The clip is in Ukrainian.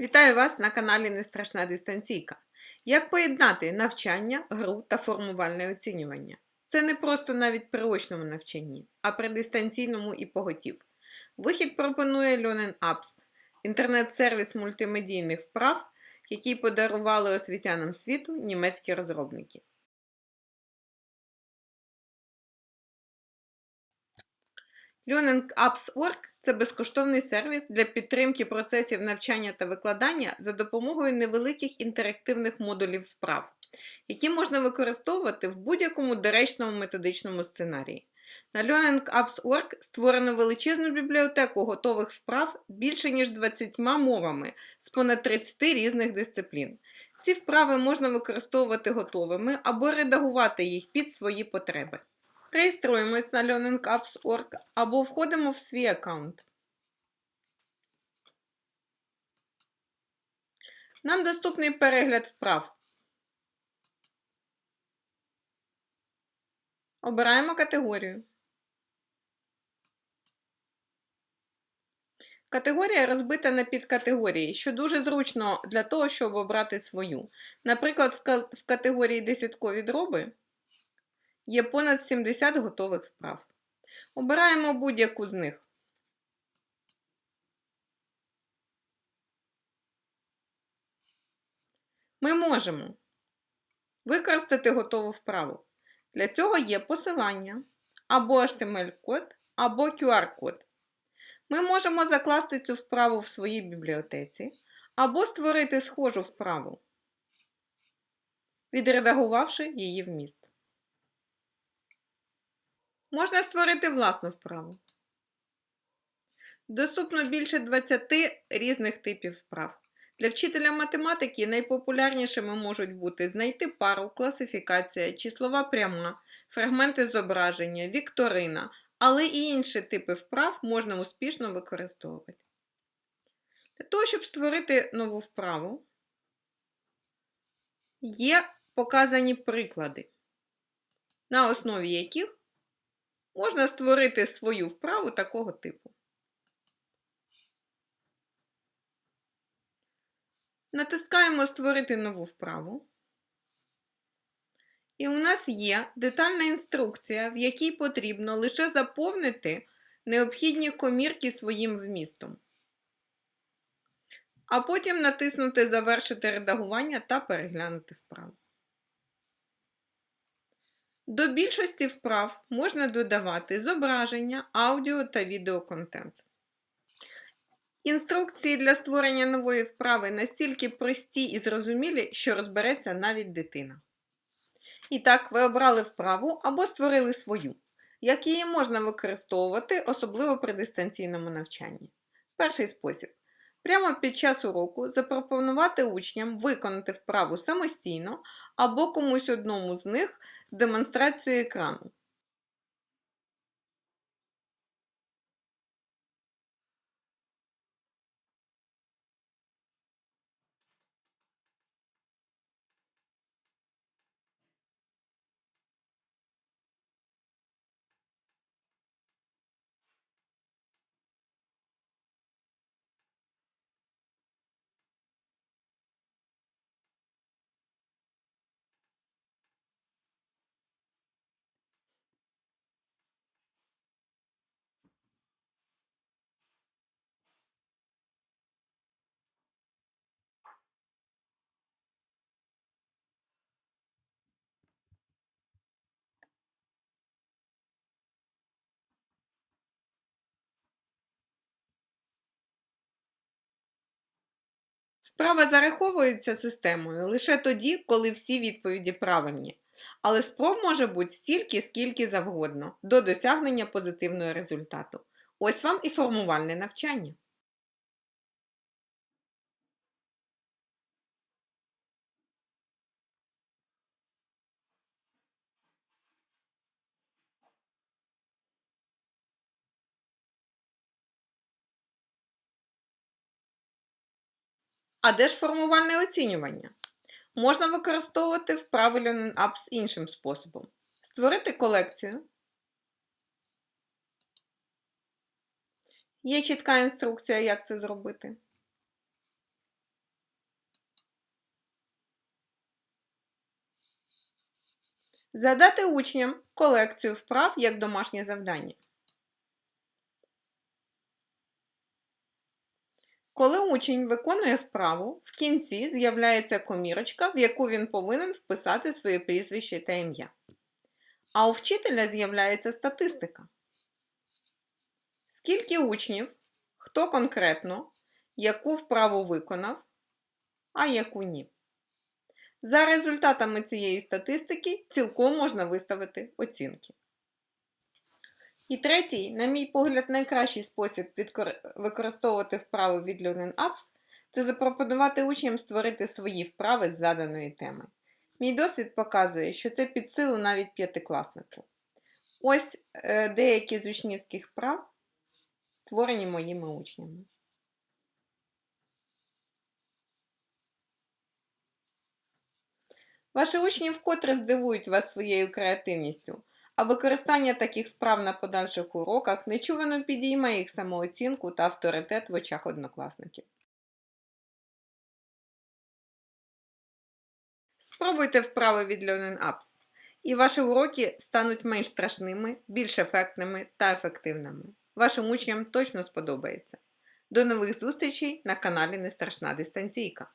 Вітаю вас на каналі Нестрашна дистанційка. Як поєднати навчання, гру та формувальне оцінювання? Це не просто навіть при очному навчанні, а при дистанційному і поготів. Вихід пропонує Learning Apps – інтернет-сервіс мультимедійних вправ, який подарували освітянам світу німецькі розробники. LearningApps.org – це безкоштовний сервіс для підтримки процесів навчання та викладання за допомогою невеликих інтерактивних модулів вправ, які можна використовувати в будь-якому доречному методичному сценарії. На LearningApps.org створено величезну бібліотеку готових вправ більше ніж 20 мовами з понад 30 різних дисциплін. Ці вправи можна використовувати готовими або редагувати їх під свої потреби. Реєструємось на learningapps.org або входимо в свій аккаунт. Нам доступний перегляд вправ. Обираємо категорію. Категорія розбита на підкатегорії, що дуже зручно для того, щоб обрати свою. Наприклад, в категорії десяткові дроби є понад 70 готових вправ. Обираємо будь-яку з них. Ми можемо використати готову вправу. Для цього є посилання або HTML-код, або QR-код. Ми можемо закласти цю вправу в своїй бібліотеці, або створити схожу вправу, відредагувавши її вміст. Можна створити власну вправу. Доступно більше 20 різних типів вправ. Для вчителя математики найпопулярнішими можуть бути знайти пару, класифікація, числова пряма, фрагменти зображення, вікторина, але і інші типи вправ можна успішно використовувати. Для того, щоб створити нову вправу, є показані приклади, на основі яких можна створити свою вправу такого типу. Натискаємо Створити нову вправу. І у нас є детальна інструкція, в якій потрібно лише заповнити необхідні комірки своїм вмістом. А потім натиснути Завершити редагування та переглянути вправу. До більшості вправ можна додавати зображення, аудіо та відеоконтент. Інструкції для створення нової вправи настільки прості і зрозумілі, що розбереться навіть дитина. І так, ви обрали вправу або створили свою, як її можна використовувати, особливо при дистанційному навчанні. Перший спосіб. Прямо під час уроку запропонувати учням виконати вправу самостійно або комусь одному з них з демонстрацією екрану. Вправа зараховується системою лише тоді, коли всі відповіді правильні. Але спроб може бути стільки, скільки завгодно, до досягнення позитивного результату. Ось вам і формувальне навчання. А де ж формувальне оцінювання? Можна використовувати в вправи Apps іншим способом. Створити колекцію. Є чітка інструкція, як це зробити. Задати учням колекцію вправ як домашнє завдання. Коли учень виконує вправу, в кінці з'являється комірочка, в яку він повинен вписати своє прізвище та ім'я. А у вчителя з'являється статистика. Скільки учнів, хто конкретно, яку вправу виконав, а яку ні. За результатами цієї статистики цілком можна виставити оцінки. І третій, на мій погляд, найкращий спосіб використовувати вправи від Learning Apps – це запропонувати учням створити свої вправи з заданої теми. Мій досвід показує, що це під силу навіть п'ятикласнику. Ось е, деякі з учнівських вправ створені моїми учнями. Ваші учні вкотре здивують вас своєю креативністю, а використання таких вправ на подальших уроках нечувано підійме їх самооцінку та авторитет в очах однокласників. Спробуйте вправи від Learning Apps, і ваші уроки стануть менш страшними, більш ефектними та ефективними. Вашим учням точно сподобається. До нових зустрічей на каналі Нестрашна дистанційка.